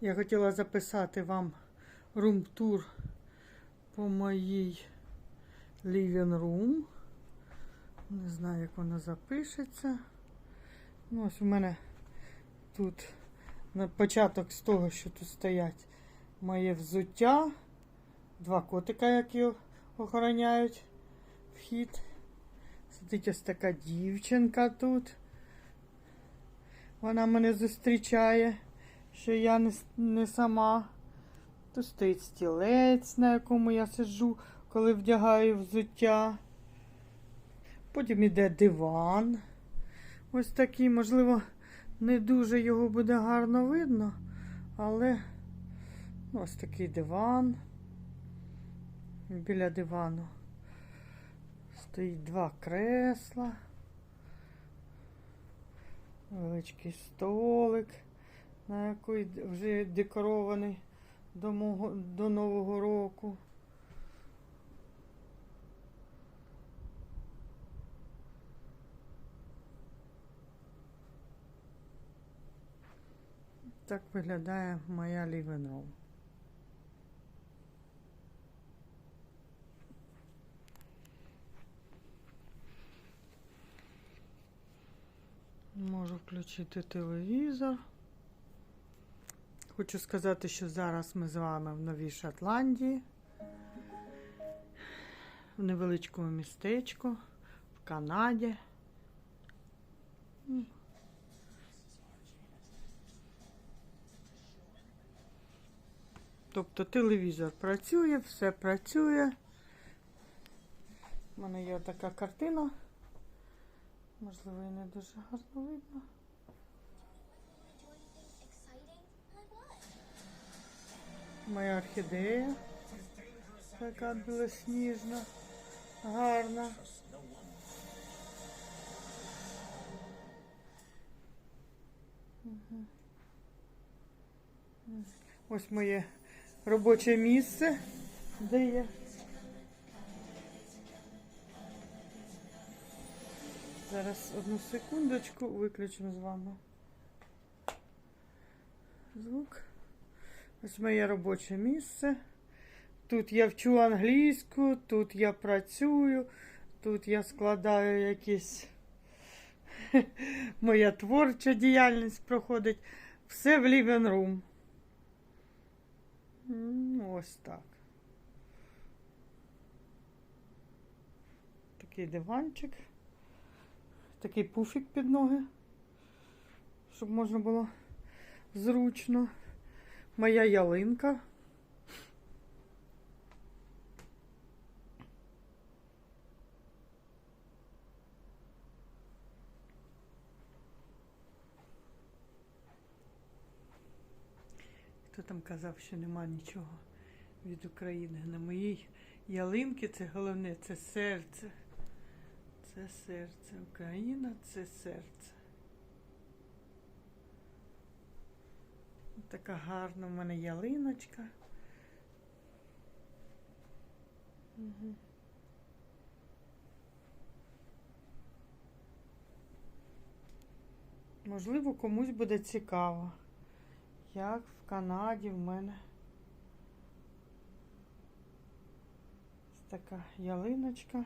Я хотіла записати вам рум-тур по моїй living room. Не знаю, як воно запишеться. Ну, ось у мене тут на початок з того, що тут стоять моє взуття. Два котика, які охороняють вхід. Сидить ось така дівчинка тут. Вона мене зустрічає, що я не, не сама. Тут стоїть стілець, на якому я сиджу, коли вдягаю взуття. Потім іде диван. Ось такий, можливо, не дуже його буде гарно видно, але ось такий диван. Біля дивану стоїть два кресла. Величкий столик, на який вже декорований до, мого, до Нового року. Так виглядає моя living. Можу включити телевізор. Хочу сказати, що зараз ми з вами в Новій Шотландії, в невеличкому містечку, в Канаді. Тобто телевізор працює, все працює. У мене є така картина. Можливо, і не дуже гарно видно. Моя орхідея. Така білосніжна, гарна. Ось моє робоче місце, де я. Зараз одну секундочку виключимо з вами звук. Ось моє робоче місце. Тут я вчу англійську, тут я працюю, тут я складаю якісь. Моя творча діяльність проходить. Все в living room. Ось так. Такий диванчик. Такий пуфік під ноги, щоб можна було зручно. Моя ялинка. Хто там казав, що нема нічого від України? На моїй ялинці це головне, це серце. Це серце. Україна це серце. Така гарна в мене ялиночка. Угу. Можливо, комусь буде цікаво, як в Канаді в мене така ялиночка.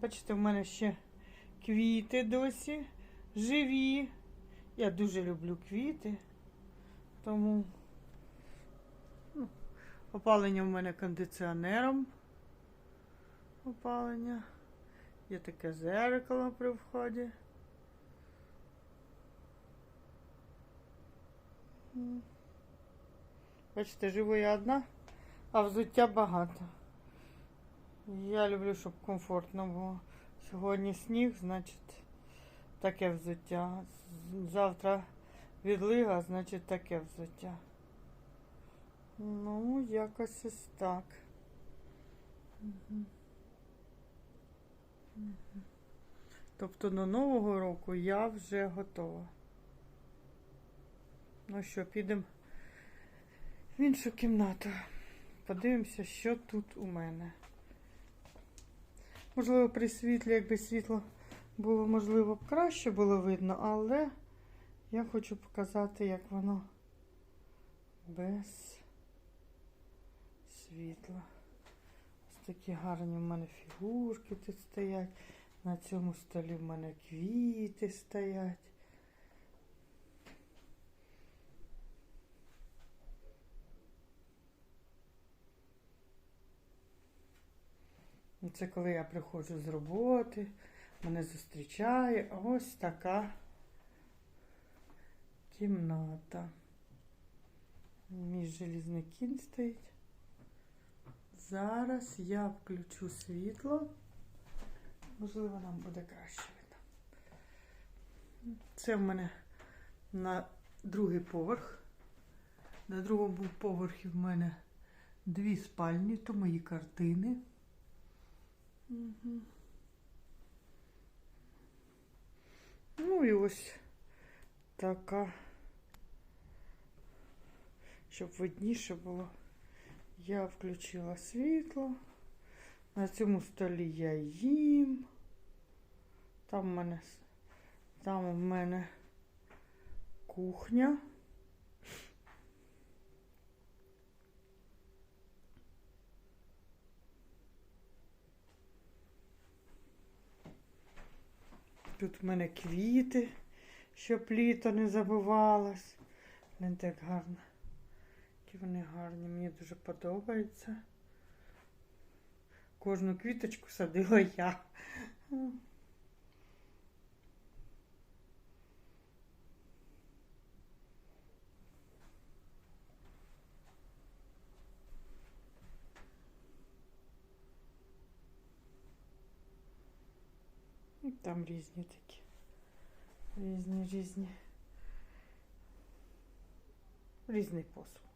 Бачите, в мене ще квіти досі живі. Я дуже люблю квіти, тому ну, опалення в мене кондиціонером. Опалення. Є таке зеркало при вході. Бачите, живу я одна, а взуття багато. Я люблю, щоб комфортно було. Сьогодні сніг, значить, таке взуття. Завтра відлига, значить, таке взуття. Ну, якось ось так. Тобто до Нового року я вже готова. Ну що, підемо в іншу кімнату. Подивимося, що тут у мене. Можливо, при світлі, якби світло було, можливо, б краще було видно, але я хочу показати, як воно без світла. Ось такі гарні в мене фігурки тут стоять. На цьому столі в мене квіти стоять. Це коли я приходжу з роботи, мене зустрічає ось така кімната. Мій желізний кінь стоїть. Зараз я включу світло. Можливо, нам буде краще видно. Це в мене на другий поверх. На другому поверхі в мене дві спальні, то мої картини. Угу. Ну і ось така, щоб видніше було. Я включила світло. На цьому столі я їм. Там в мене, там в мене кухня. Тут в мене квіти, щоб літо не забувалось. Не так гарно. Які вони гарні, мені дуже подобається. Кожну квіточку садила я. Там різні такі. Різні, різні. Різний посуд.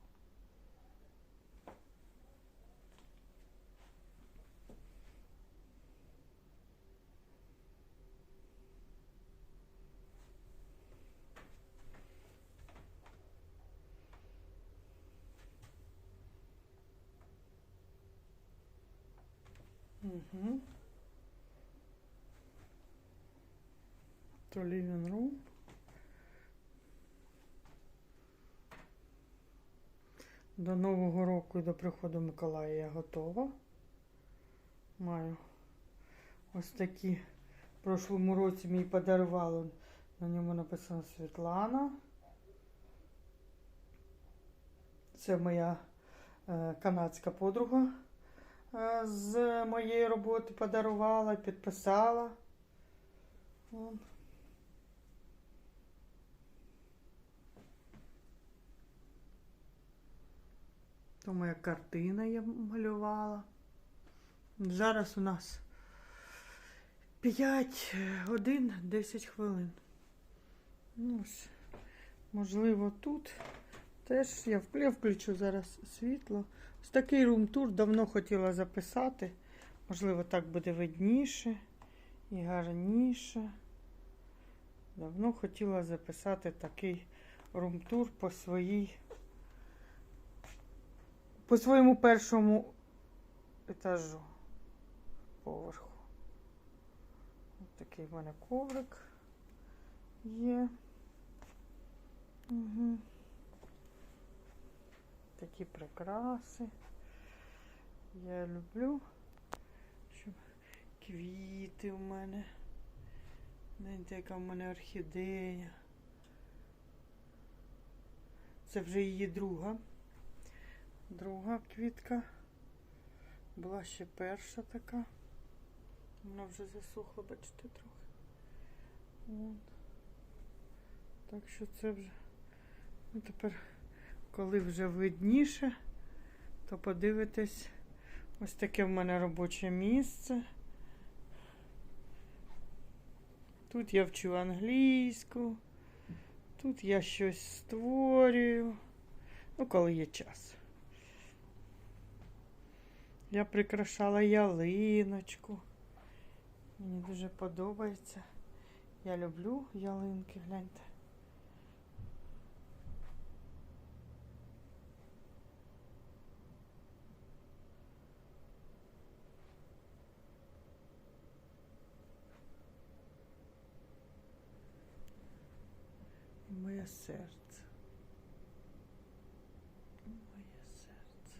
Угу. Living room. До Нового року і до приходу Миколая я готова. Маю ось такі. В прошлому році мені подарували. На ньому написано Світлана. Це моя е, канадська подруга з моєї роботи подарувала, підписала. То моя картина я малювала. Зараз у нас 5 годин 10 хвилин. Ну, можливо, тут теж я включу зараз світло. Ось такий рум-тур давно хотіла записати. Можливо, так буде видніше і гарніше. Давно хотіла записати такий рум-тур по своїй по своєму першому етажу поверху. Ось такий в мене коврик є. Угу. Такі прикраси. Я люблю, щоб квіти в мене. Знаєте, яка в мене орхідея. Це вже її друга. Друга квітка. Була ще перша така. Вона вже засохла, бачите, трохи. От. Так що це вже. Ну, тепер, коли вже видніше, то подивитесь, ось таке в мене робоче місце. Тут я вчу англійську, тут я щось створюю. Ну, коли є час. Я прикрашала ялиночку. Мені дуже подобається. Я люблю ялинки, гляньте. серце. Моє серце.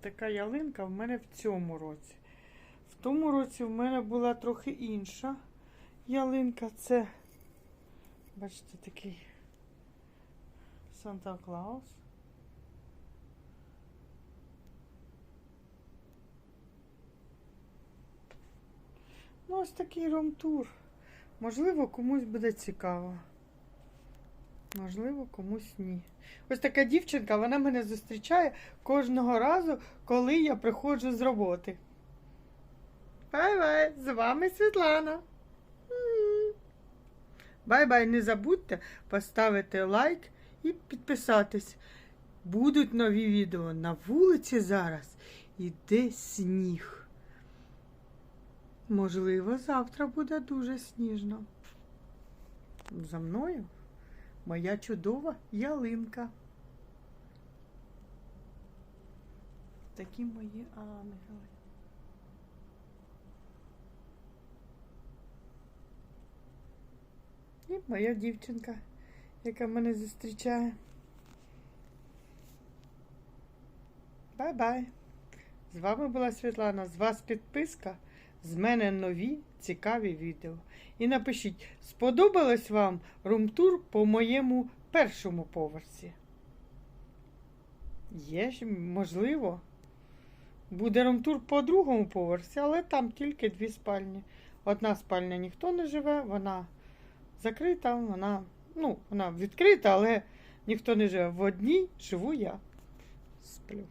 Така ялинка в мене в цьому році. В тому році в мене була трохи інша ялинка. Це бачите, такий Санта Клаус. Ну, ось такий ромтур. Можливо, комусь буде цікаво. Можливо, комусь ні. Ось така дівчинка, вона мене зустрічає кожного разу, коли я приходжу з роботи. Бай-бай! З вами Світлана. Бай-бай! Не забудьте поставити лайк і підписатись. Будуть нові відео. На вулиці зараз іде сніг. Можливо, завтра буде дуже сніжно. За мною моя чудова ялинка. Такі мої ангели. Моя дівчинка, яка мене зустрічає. Бай-бай! З вами була Світлана. З вас підписка. З мене нові цікаві відео. І напишіть, сподобалось вам румтур по моєму першому поверсі? Є ж, можливо. Буде румтур по другому поверсі, але там тільки дві спальні. Одна спальня ніхто не живе, вона закрита, вона, ну, вона відкрита, але ніхто не живе. В одній живу я. Сплю.